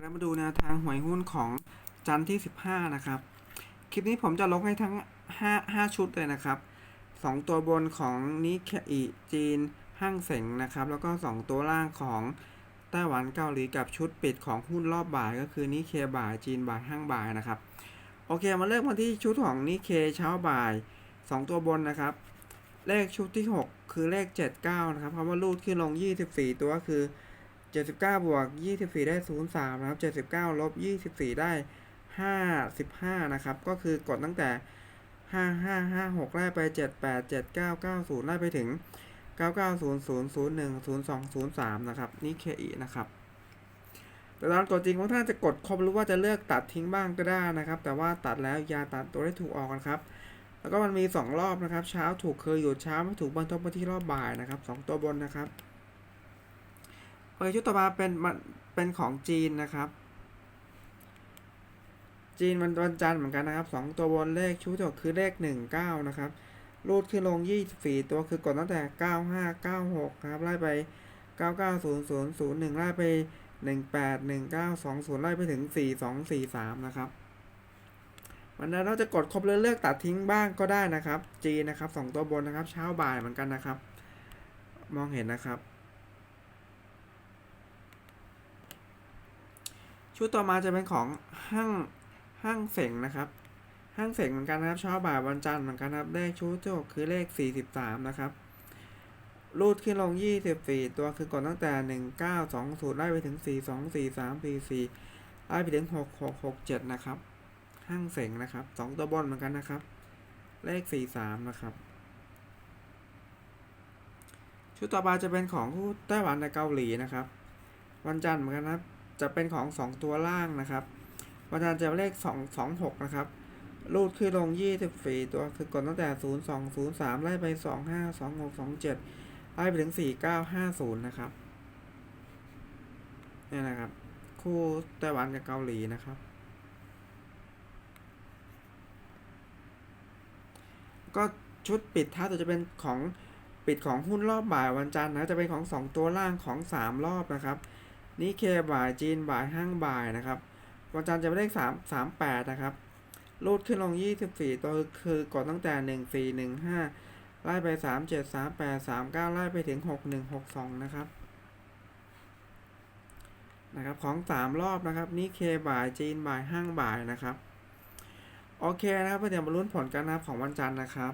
แล้วมาดูแนวทางหวยหุ้นของจันทร์ที่ 15 นะครับ คลิปนี้ผมจะลงให้ทั้ง 5 5 ชุดเลยนะครับ 2 ตัวบนของนิเคอิจีนห้างเสงนะครับ แล้วก็ 2 ตัวล่างของไต้หวันเกาหลีกับชุดปิดของหุ้นรอบบ่าย ก็คือนิเคบ่ายจีนบ่ายห้างบ่ายนะครับ โอเคมาเริ่มกันที่ชุดของนิเคเช้าบ่าย 2 ตัวบนนะครับ เลขชุดที่ 6 คือเลข 79 นะครับคำว่ารูดขึ้นลง 24 ตัวคือ 79บวก24ได้03นะครับ79ลบ24ได้55นะครับ ก็คือกดตั้งแต่5556ไล่ไป78 79 90ไล่ไปถึง9900 01 02 03นะครับ นี่เคอีนะครับแต่ตอนกดจริงของท่านจะกดครบหรือว่าจะเลือกตัดทิ้งบ้างก็ได้นะครับ แต่ว่าตัดแล้วยาตัดตัวได้ถูกออกนะครับ แล้วก็มันมี 2 รอบนะครับ เช้าถูกเคยหยุดเช้าไม่ถูกบรรทบมาที่รอบบ่ายนะครับ 2 ตัวบนนะครับ โอเคชุดต่อมาเป็นมันเป็นของจีนนะครับ จีนมันวันจันทร์เหมือนกันนะครับสองตัวบนเลขชุดที่คือเลขหนึ่งเก้านะครับ รูดขึ้นลงยี่สี่ตัวคือกดตั้งแต่เก้าห้าเก้าหกครับ ไล่ไปเก้าเก้าศูนย์ศูนย์ศูนย์หนึ่งไล่ไปหนึ่งแปดหนึ่งเก้าสองศูนย์ไล่ไปถึงสี่สองสี่สามนะครับวันนั้นเราจะกดครบเลยเลือกตัดทิ้งบ้างก็ได้นะครับจีนนะครับสองตัวบนนะครับ เช้าบ่ายเหมือนกันนะครับ มองเห็นนะครับ ชุดต่อมาจะเป็นของห้างห้างเสงนะครับ ห้างเสงเหมือนกันนะครับเช้าบ่ายวันจันทร์เหมือนกันครับเลขชุดที่หกคือเลข 43 นะครับรูดขึ้นลง 24 ตัวคือกดตั้งแต่ 1920 ไล่ไปถึง 4243 44 ไล่ไปถึง 6667 นะครับ ห้างเสงนะครับ 2 ตัวบนเหมือนกันนะครับ เลข 43 นะครับ ชุดต่อไปจะเป็นของผู้ไต้หวันในเกาหลีนะครับ วันจันทร์เหมือนกันครับ จะเป็นของ 2 ตัวล่างนะครับวันจันทร์จะเลข 2 2 6 นะครับ รูดขึ้นลง 24 ตัว คือกดตั้งแต่ 0 2 0 3 ไล่ไป 2 5 2 6 2 7 ไล่ไปถึง 4 9 5 0 นะครับ นี่นะครับ คู่ไต้หวันกับเกาหลีนะครับ ก็ชุดปิดท้ายจะเป็นของปิดของหุ้นรอบบ่ายวันจันทร์นะ จะเป็นของ 2 ตัวล่างของ 3 รอบนะครับ นี่เคบ่ายจีนบ่ายห้างบ่ายนะครับ วันจันทร์จะเป็นเลขสามสามแปดนะครับรูดขึ้นลงยี่สิบสี่ตัวคือกดตั้งแต่หนึ่งสี่หนึ่งห้าไล่ไปสามเจ็ดสามแปดสามเก้าไล่ไปถึงหกหนึ่งหกสองนะครับ นะครับของสามรอบนะครับ นี่เคบ่ายจีนบ่ายห้างบ่ายนะครับ โอเคนะครับเดี๋ยวมาลุ้นผลกันนะครับของวันจันทร์นะครับ